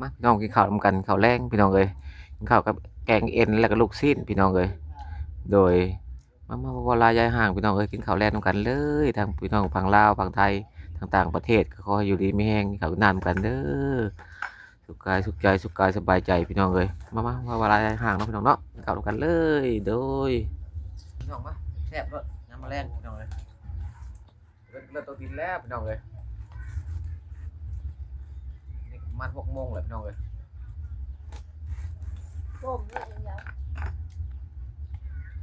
มาพี่น้องกินข้าวนำกันข้าวแรงพี่น้องเอ้ยกินข้าวกับแกงเอ็นแล้วก็ลูกชิ้นพี่น้องเอ้ยโดยมามาบ่ลายายห่างพี่น้องเอ้ยกินข้าวแรงนำกันเลยทางพี่น้องฝั่งลาวฝั่งไทยทางต่างประเทศก็ขออยู่ดีไมีแรงข้าวนำกันเด้อสุขกายสุขใจสุขกายสบายใจพี่น้องเอ้ยมามามาบ่ลายายห่างเนาะพี่น้องเนาะกินข้าวนำกันเลยโดยพี่น้องมาแซ่บเด้อน้ำมาแรงพี่น้องเอ้ยเลิกเลิกตัวดินแล้วพี่น้องเอ้ย นี่ประมัน6โมงแล้วพี่น้องเอ้ยต้มเลยเดี๋ยว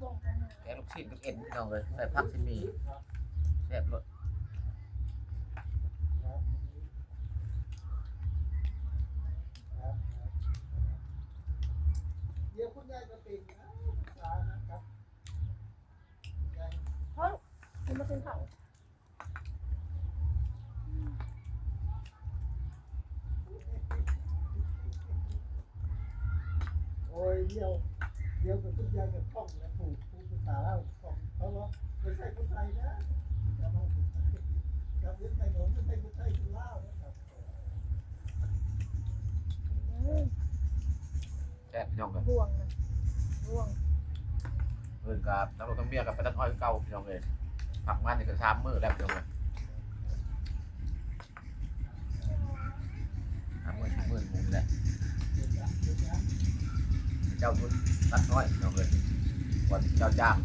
ต้มกันเลยแกงลูกชิ้นกับเอ็นพี่น้องเลยใส่ผักที่มีแซ่บรสเดี๋ยวคุณยายจะติดนะสานะครับมันมาเป็นเผา โอ้ย เดี๋ยวเดี๋ยวกับคุณยายจะท่องและผูกผูกภาษาเล่าท่องเพราะว่าไม่ใช่คนไทยนะจะมาผูกกับเรื่องไทยผมไม่ใช่คนไทยคนลาวนะครับอืมแซ่บพี่น้องเลยบ่วงนะบ่วงเอินกับน้ำรสต้มเมียกับปลาตัดอ้อยเก่าพี่น้องเลยผักมันนี่ก็สามมื้อแล้วพี่น้องเลยสามมื้อสี่มื้อหมุนแหละ เจ้าทุนตัดอ้อยพี่น้องเลยวันเจ้าจ้าง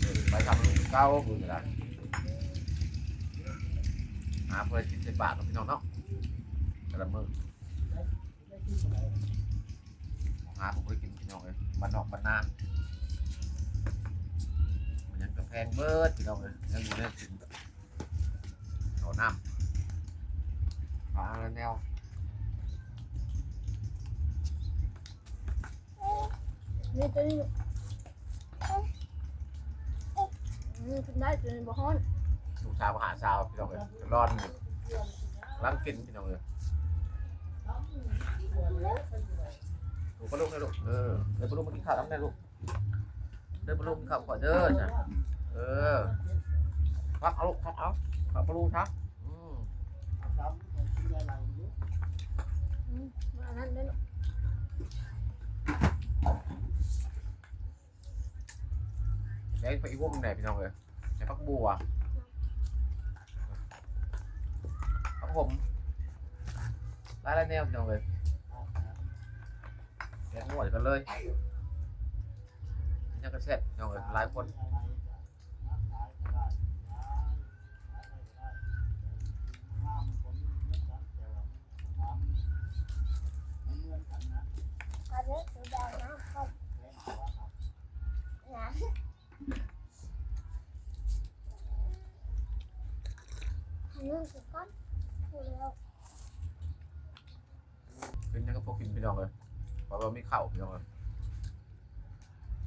เออไปทำลูกเก้ามือละหาเพื่อกินใส่ปากกับพี่น้องเนาะแต่ละมื้อได้ที่ไหนหาผมเคยกินพี่น้องเลยมันนอกมันนานมันยังกระแพงเบิดพี่น้องเลยยังอยู่ในถึงเขาน้ำ ปลาแนวนี่ตัวนี้อืมกินได้ตัวนี้บ่ฮ้อนลูกสาวมาหาสาวพี่น้องเลยร้อนอยู่ล้างกินพี่น้องเลยลูกปลาลูกเลยลูกเออเดินปลาลูกมากินข้าวน้ำแน่ลูกเดินปลาลูกกินข้าวก่อนเด้อจ้ะเออพักเอาลูกพักเอาพักปลาลูกทักอืม ซ้ำคุณยายหลังนี้ อืมมาอันนั้นได้หรอ เดี๋ยว ไปอีกวงไหนพี่น้องเลยใส่พักบัวพักผมไล่ไล่แนวพี่น้องเลยแกงหวดกันเลยยังกระเซ็ดพี่น้องเลยหลายคนอันนี้ตัวแดงนะครับนะอั นนี้คือก้อนพูแล้วเป็นยังก็พวกกินพี่น้องเลยเพราะว่าไมีเข่าพี่น้องเลย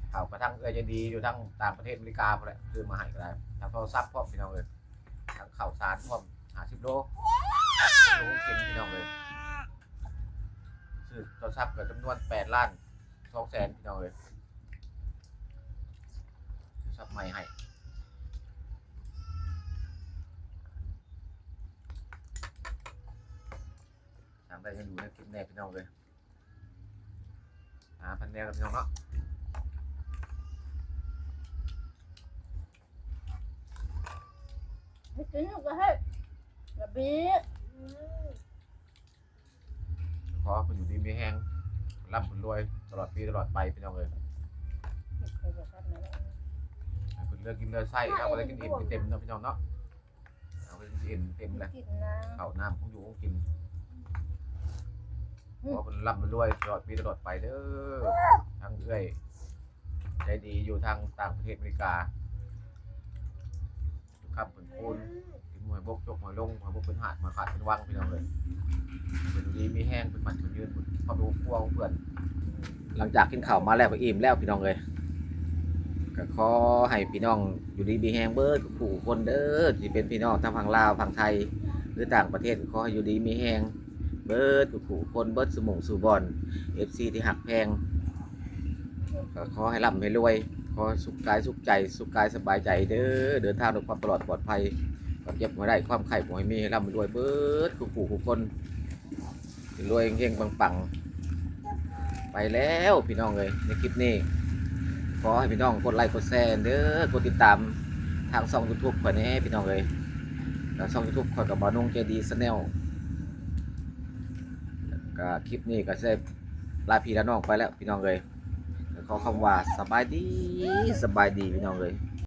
เข่าวกระทั่งเออจะดีอยู่ทั้งต่างประเทศอเมริกาพอแหละซื้อมาให้ก็ได้ทางโทรศัพท์พร้อมพี่น้องเลยทั้งข่าวสารพร้อมหาสิบโลโลกินพี่น้องเลยซื้อโทรศัพท์กับจำนวนแปดล้านสองแสนพี่น้องเลยโทรศัพท์ใหม่ให้ ได้ยังอยู่ในคลิปแน่พี่น้องเลยหาพันแนวกับพี่น้องเนาะให้กินลูกก็ให้กระบี่อืมขอให้คุณอยู่ดีมีแห้งร่ำคุณรวยตลอดปีตลอดไปพี่น้องเลยเคยบอกกันไหมล่ะให้คุณเลือกกินเลือกไส้เอาอะไรกินอิ่มกินเต็มเนาะพี่น้องเนาะเอาไปกินอิ่มเต็มเลยกินนะข้าวน้ำคงอยู่คงกิน ขอคุณร่ำรวยตลอดปีตลอดไปเด้อทั้งเอ้อยใจดีอยู่ทางต่างประเทศอเมริกาทุกคำคุณคุณกินหวยบกจกหวยลงหวยบกเป็นหาดมาขาดเป็นวังพี่น้องเลยเป็นอยู่ดีมีแห้งเป็นหมันเป็นยืนพอดูพวงเพื่อนหลังจากกินข้าวมาแล้วก็อิ่มแล้วพี่น้องเลยก็ขอให้พี่น้องอยู่ดีมีแฮงเบิร์ดผู้คนเด้อที่เป็นพี่น้องทั้งฝั่งลาวฝั่งไทย หรือต่างประเทศขอให้อยู่ดีมีแฮง เบิร์ดผู้คนเบิร์ดสมองสู่บอลเอฟซีที่หักแพงก็ขอให้ร่ำให้รวย ขอสุขกายสุขใจ สุขกายสบายใจเด้อเดินทางด้วยความปลอดปลอดภัยความเจ็บบ่ได้ความไข้บ่ให้มีร่ำรวยเบิดคู่ผู้ทุกคนรวยเฮงๆปังไปแล้วพี่น้องเอ้ยในคลิปนี้ขอให้พี่น้องกดไลค์กดแชร์เด้อกดติดตามทางช่อง YouTube ข่อยในพี่น้องเอ้ยแล้วช่อง YouTube ข่อยกับบ่าวนงเจดีชาแนล ก็คลิปนี้ก็สิได้ลาพี่ลาน้องไปแล้วพี่น้องเลยขอคำว่าสบายดีสบายดีพี่น้องเลย